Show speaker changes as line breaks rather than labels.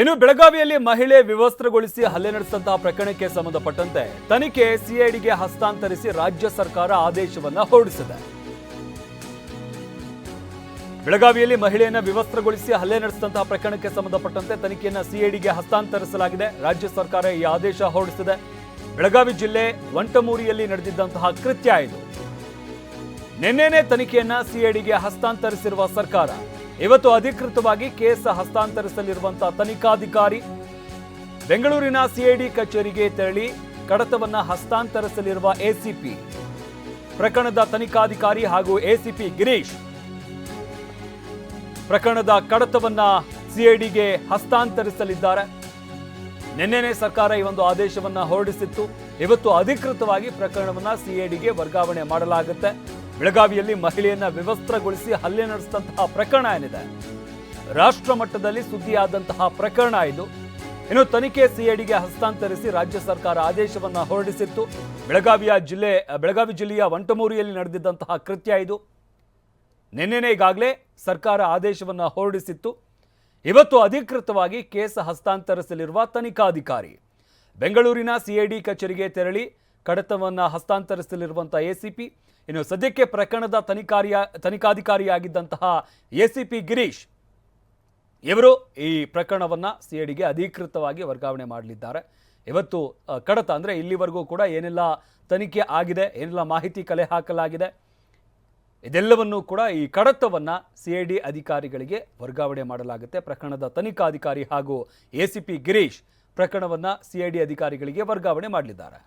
ಇನ್ನು ಬೆಳಗಾವಿಯಲ್ಲಿ ಮಹಿಳೆ ವಿವಸ್ತ್ರಗೊಳಿಸಿ ಹಲ್ಲೆ ನಡೆಸಿದಂತಹ ಪ್ರಕರಣಕ್ಕೆ ಸಂಬಂಧಪಟ್ಟಂತೆ ತನಿಖೆ ಸಿಐಡಿಗೆ ಹಸ್ತಾಂತರಿಸಿ ರಾಜ್ಯ ಸರ್ಕಾರ ಆದೇಶವನ್ನ ಹೊರಡಿಸಿದೆ. ಬೆಳಗಾವಿಯಲ್ಲಿ ಮಹಿಳೆಯನ್ನ ವಿವಸ್ತ್ರಗೊಳಿಸಿ ಹಲ್ಲೆ ನಡೆಸಿದಂತಹ ಪ್ರಕರಣಕ್ಕೆ ಸಂಬಂಧಪಟ್ಟಂತೆ ತನಿಖೆಯನ್ನ ಸಿಐಡಿಗೆ ಹಸ್ತಾಂತರಿಸಲಾಗಿದೆ. ರಾಜ್ಯ ಸರ್ಕಾರ ಈ ಆದೇಶ ಹೊರಡಿಸಿದೆ. ಬೆಳಗಾವಿ ಜಿಲ್ಲೆ ವಂಟಮೂರಿಯಲ್ಲಿ ನಡೆದಿದ್ದಂತಹ ಕೃತ್ಯ ಇದು. ನಿನ್ನೆನೇ ತನಿಖೆಯನ್ನ ಸಿಐಡಿಗೆ ಹಸ್ತಾಂತರಿಸಿರುವ ಸರ್ಕಾರ ಇವತ್ತು ಅಧಿಕೃತವಾಗಿ ಕೇಸ್ ಹಸ್ತಾಂತರಿಸಲಿರುವಂತಹ ತನಿಖಾಧಿಕಾರಿ ಬೆಂಗಳೂರಿನ ಸಿಐಡಿ ಕಚೇರಿಗೆ ತೆರಳಿ ಕಡತವನ್ನ ಹಸ್ತಾಂತರಿಸಲಿರುವ ಎಸಿಪಿ, ಪ್ರಕರಣದ ತನಿಖಾಧಿಕಾರಿ ಹಾಗೂ ಎಸಿಪಿ ಗಿರೀಶ್. ಪ್ರಕರಣದ ಕಡತವನ್ನ ಸಿಐಡಿಗೆ ಹಸ್ತಾಂತರಿಸಲಿದ್ದಾರೆ. ನಿನ್ನೆನೆ ಸರ್ಕಾರ ಈ ಒಂದು ಆದೇಶವನ್ನ ಹೊರಡಿಸಿತ್ತು. ಇವತ್ತು ಅಧಿಕೃತವಾಗಿ ಪ್ರಕರಣವನ್ನ ಸಿಐಡಿಗೆ ವರ್ಗಾವಣೆ ಮಾಡಲಾಗುತ್ತೆ. ಬೆಳಗಾವಿಯಲ್ಲಿ ಮಹಿಳೆಯನ್ನ ವಿವಸ್ತ್ರಗೊಳಿಸಿ ಹಲ್ಲೆ ನಡೆಸಿದಂತಹ ಪ್ರಕರಣ ಏನಿದೆ? ರಾಷ್ಟ್ರ ಮಟ್ಟದಲ್ಲಿ ಸುದ್ದಿಯಾದಂತಹ ಪ್ರಕರಣ ಇದು. ಇನ್ನು ತನಿಖೆ ಸಿಐಡಿಗೆ ಹಸ್ತಾಂತರಿಸಿ ರಾಜ್ಯ ಸರ್ಕಾರ ಆದೇಶವನ್ನ ಹೊರಡಿಸಿತ್ತು. ಬೆಳಗಾವಿಯ ಜಿಲ್ಲೆ, ಬೆಳಗಾವಿ ಜಿಲ್ಲೆಯ ವಂಟಮೂರಿಯಲ್ಲಿ ನಡೆದಿದ್ದಂತಹ ಕೃತ್ಯ ಇದು. ನಿನ್ನೆನೇ ಈಗಾಗಲೇ ಸರ್ಕಾರ ಆದೇಶವನ್ನ ಹೊರಡಿಸಿತ್ತು. ಇವತ್ತು ಅಧಿಕೃತವಾಗಿ ಕೇಸ್ ಹಸ್ತಾಂತರಿಸಲಿರುವ ತನಿಖಾಧಿಕಾರಿ. ಬೆಂಗಳೂರಿನ ಸಿಐಡಿ ಕಚೇರಿಗೆ ತೆರಳಿ ಕಡತವನ್ನ ಹಸ್ತಾಂತರಿಸಲಿರುವಂಥ ಪಿ ಇನ್ನು ಸದ್ಯಕ್ಕೆ ಪ್ರಕರಣದ ತನಿಖಾರಿಯ, ತನಿಖಾಧಿಕಾರಿಯಾಗಿದ್ದಂತಹ ಎಸಿಪಿ ಗಿರೀಶ್, ಇವರು ಈ ಪ್ರಕರಣವನ್ನ ಸಿಐಡಿಗೆ ಅಧಿಕೃತವಾಗಿ ವರ್ಗಾವಣೆ ಮಾಡಲಿದ್ದಾರೆ. ಇವತ್ತು ಕಡತ ಅಂದರೆ ಇಲ್ಲಿವರೆಗೂ ಕೂಡ ಏನೆಲ್ಲ ತನಿಖೆ ಆಗಿದೆ, ಏನೆಲ್ಲ ಮಾಹಿತಿ ಕಲೆ ಹಾಕಲಾಗಿದೆ, ಇದೆಲ್ಲವನ್ನೂ ಕೂಡ ಈ ಕಡತವನ್ನು ಸಿ ಐ ಡಿ ಅಧಿಕಾರಿಗಳಿಗೆ ವರ್ಗಾವಣೆ ಮಾಡಲಾಗುತ್ತೆ. ಪ್ರಕರಣದ ತನಿಖಾಧಿಕಾರಿ ಹಾಗೂ ಎಸಿಪಿ ಗಿರೀಶ್ ಪ್ರಕರಣವನ್ನು ಸಿ ಐ ಡಿ ಅಧಿಕಾರಿಗಳಿಗೆ ವರ್ಗಾವಣೆ ಮಾಡಲಿದ್ದಾರೆ.